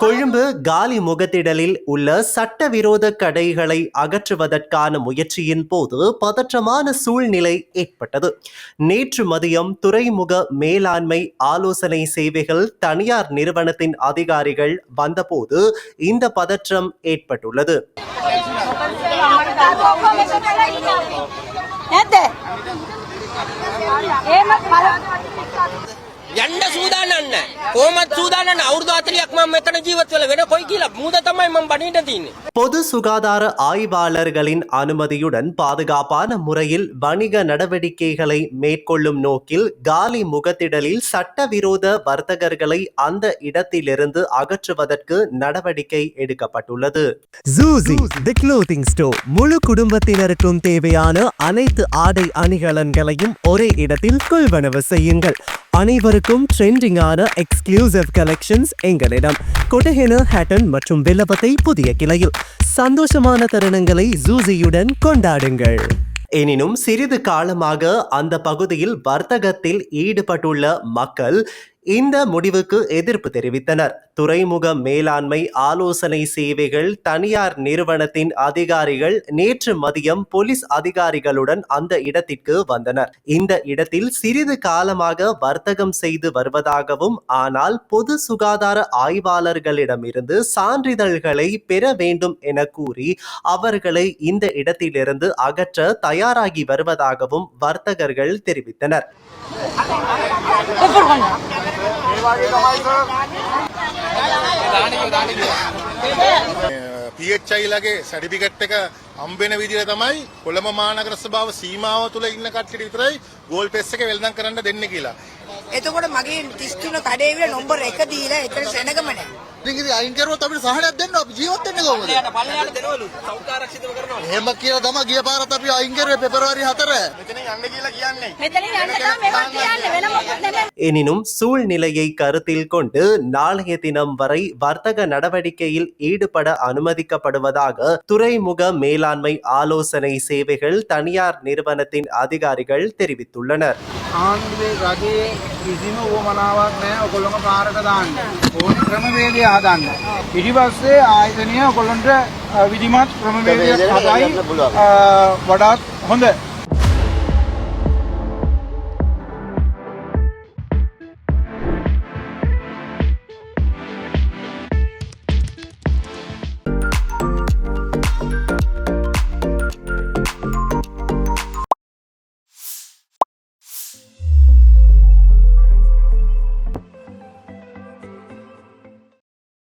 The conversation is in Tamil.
கொழும்பு காலி முகத்திடலில் உள்ள சட்டவிரோத கடைகளை அகற்றுவதற்கான முயற்சியின் போது பதற்றமான சூழ்நிலை ஏற்பட்டது. நேற்று மதியம் துறைமுக மேலாண்மை ஆலோசனை சேவைகள் தனியார் நிறுவனத்தின் அதிகாரிகள் வந்தபோது இந்த பதற்றம் ஏற்பட்டுள்ளது. සූදානන්න කොහොමත් සූදානන්න අවුරුදු 40ක් මම මෙතන ජීවත් වෙලා වෙන කොයි කියලා මූද තමයි මම බණින්න තින්නේ பொது சுகாதார ஆய்வாளர்களின் அனுமதியுடன் பாதுகாப்பான முறையில் வணிக நடவடிக்கைகளை மேற்கொள்ளும் நோக்கில் காலி முகத்திடலில் சட்டவிரோத வர்த்தகர்களை அந்த இடத்திலிருந்து அகற்றுவதற்கு நடவடிக்கை எடுக்கப்பட்டுள்ளது ஜூசி தி க்ளோத்திங் ஸ்டோர் முழு குடும்பத்தினருக்கும் தேவையான அனைத்து ஆடை அணிகலன்களையும் ஒரே இடத்தில் கொள்வனவு செய்யுங்கள் அனைவருக்கும் ட்ரெண்டிங்கான எக்ஸ்க்ளூசிவ் கலெக்ஷன்ஸ் எங்களிடம். கொட்டஹென ஹேட்டன் மற்றும் வில்லபத்தை புதிய கிளையில். சந்தோஷமான தருணங்களை ஜூசியுடன் கொண்டாடுங்கள். எனினும் சிறிது காலமாக அந்த பகுதியில் வர்த்தகத்தில் ஈடுபட்டுள்ள மக்கள் இந்த முடிவுக்கு எதிர்ப்பு தெரிவித்தனர். துறைமுக மேலாண்மை ஆலோசனை சேவைகள் தனியார் நிறுவனத்தின் அதிகாரிகள் நேற்று மதியம் போலீஸ் அதிகாரிகளுடன் அந்த இடத்திற்கு வந்தனர். இந்த இடத்தில் சிறிது காலமாக வர்த்தகம் செய்து வருவதாகவும் ஆனால் பொது சுகாதார ஆய்வாளர்களிடமிருந்து சான்றிதழ்களை பெற வேண்டும் என கூறி அவர்களை இந்த இடத்திலிருந்து அகற்ற தயாராகி வருவதாகவும் வர்த்தகர்கள் தெரிவித்தனர். PHIලගේ සටිෆිකට් එක හම්බෙන විදිහ තමයි කොළඹ මානගර සභාව සීමාව තුළ ඉන්න කට්ටියට විතරයි ගෝල් පෙස් එක වෙල්දම් කරන්න දෙන්න කියලා. එතකොට මගේ 33 කඩේ විල නම්බර් 1 දීලා එතන සෙනගම නැහැ. ඉතින් ඉතින් අයින් කරුවොත් අපිට සහනයක් දෙන්න අපි ජීවත් වෙන්නේ කොහොමද? පල්ලයට දෙනවලු සෞඛ්‍ය ආරක්ෂිතව කරනවා එහෙම කියලා තමයි ගිය පාරත් අපි අයින් කරුවේ පෙබරවාරි 4. මෙතන යන්න කියලා කියන්නේ. මෙතනින් යන්න තමයි මේවා කියන්නේ වෙන මොකක්ද නෙමෙයි. எனினும் சூழ்நிலையை கருத்தில் கொண்டு நாளைய தினம் வரை வர்த்தக நடவடிக்கையில் ஈடுபட அனுமதிக்கப்படுவதாக துறைமுக மேலாண்மை ஆலோசனை சேவைகள் தனியார் நிறுவனத்தின் அதிகாரிகள் தெரிவித்துள்ளனர் ආණ්ඩුවේ රජයේ කිසිම උවමනාවක් නැහැ ඔයගොල්ලෝම පාරට දාන්න. ඕනි ක්‍රමවේදය හදන්න. ඊට පස්සේ ආයතනය ඔයගොල්ලන්ට විධිමත් ක්‍රමවේදයක් හදයි වඩාත් හොඳ.